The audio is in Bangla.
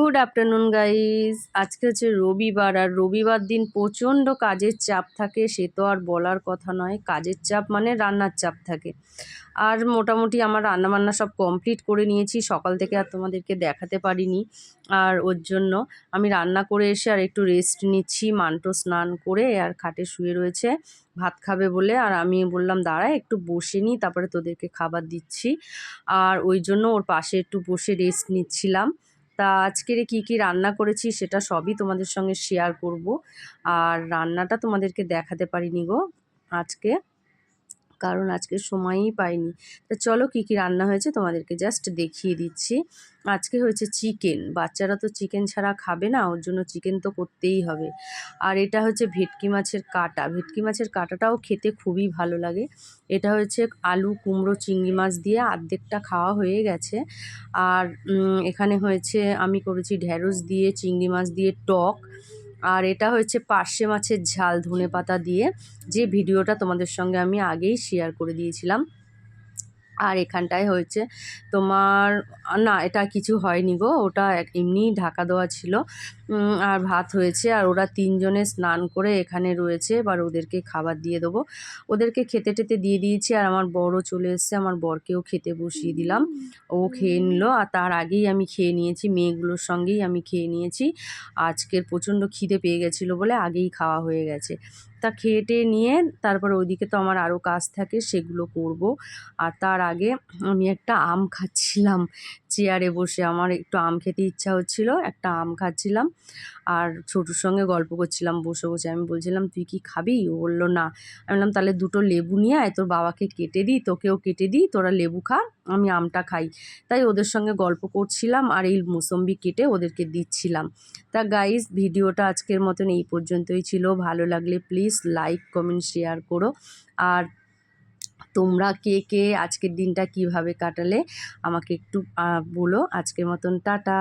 গুড আফটারনুন গাইজ আজকে হচ্ছে রবিবার আর রবিবার দিন প্রচণ্ড কাজের চাপ থাকে, সে তো আর বলার কথা নয়। কাজের চাপ মানে রান্নার চাপ থাকে। আর মোটামুটি আমার রান্নাবান্না সব কমপ্লিট করে নিয়েছি, সকাল থেকে আর তোমাদেরকে দেখাতে পারিনি। আর ওর জন্য আমি রান্না করে এসে আর একটু রেস্ট নিচ্ছি, মান্টো স্নান করে আর খাটে শুয়ে রয়েছে, ভাত খাবে বলে। আর আমি বললাম, দাঁড়া, একটু বসে নিই তারপরে তোদেরকে খাবার দিচ্ছি। আর ওই জন্য ওর পাশে একটু বসে রেস্ট নিচ্ছিলাম। তা আজকের কি কি রান্না করেছি সেটা সবই তোমাদের সঙ্গে শেয়ার করব। আর রান্নাটা তোমাদেরকে দেখাতে পারিনি গো আজকে। কারণ আজকে সময়ই পাইনি। তা চলো কি কি রান্না হয়েছে তোমাদেরকে জাস্ট দেখিয়ে দিচ্ছি। আজকে হয়েছে চিকেন বাচ্চারা তো চিকেন ছাড়া খাবে না, ওর জন্য চিকেন তো করতেই হবে। আর এটা হচ্ছে ভেটকি মাছের কাটা। ভেটকি মাছের কাটাটাও খেতে খুবই ভালো লাগে। এটা হচ্ছে আলু, কুমড়ো, চিংড়ি মাছ দিয়ে আর্ধেকটা খাওয়া হয়ে গেছে। আর এখানে হয়েছে, আমি করেছি ঢ্যাঁড়স দিয়ে, চিংড়ি মাছ দিয়ে টক। আর এটা হয়েছে পার্শে মাছের ঝাল ধনে পাতা দিয়ে। যে ভিডিওটা তোমাদের সঙ্গে আমি আগেই শেয়ার করে দিয়েছিলাম। আর এখানটায় হয়েছে। তোমার, না, এটা কিছু হয়নি গো। ওটা এমনি ঢাকা দেওয়া ছিল। আর ভাত হয়েছে। আর ওরা তিনজনে স্নান করে এখানে রয়েছে। এবার ওদেরকে খাবার দিয়ে দেবো। ওদেরকে খেতে টেতে দিয়ে দিয়েছি। আর আমার বড় চলে এসছে। আমার বরকেও খেতে বসিয়ে দিলাম। ও খেয়ে নিল। আর তার আগেই আমি খেয়ে নিয়েছি। মেয়েগুলোর সঙ্গেই আমি খেয়ে নিয়েছি। আজকের প্রচণ্ড খিদে পেয়ে গেছিল বলে আগেই খাওয়া হয়ে গেছে। তা খেয়ে টেয়ে নিয়ে তারপর ওইদিকে তো আমার আরও কাজ থাকে সেগুলো করব। আর তার আগে আমি একটা আম খাচ্ছিলাম। চেয়ারে বসে আমার একটু আম খেতে ইচ্ছা হচ্ছিল, একটা আম খাচ্ছিলাম। আর ছোটোর সঙ্গে গল্প করছিলাম, বসে বসে। আমি বলছিলাম, তুই কি খাবি? ও বলল, না। আমি বললাম, তাহলে দুটো লেবু নিয়ে আয়, তোর বাবাকে কেটে দিই, তোকেও কেটে দিই, তোরা লেবু খা, আমি আমটা খাই। তাই ওদের সঙ্গে গল্প করছিলাম আর এই মুসম্বি কেটে ওদেরকে দিচ্ছিলাম। তা গাইজ ভিডিওটা আজকের মতন এই পর্যন্তই ছিল। ভালো লাগলে প্লিজ লাইক, কমেন্ট, শেয়ার করো। আর তোমরা কে কে আজকের দিনটা কীভাবে কাটালে আমাকে একটু বলো। আজকের মতন, টাটা।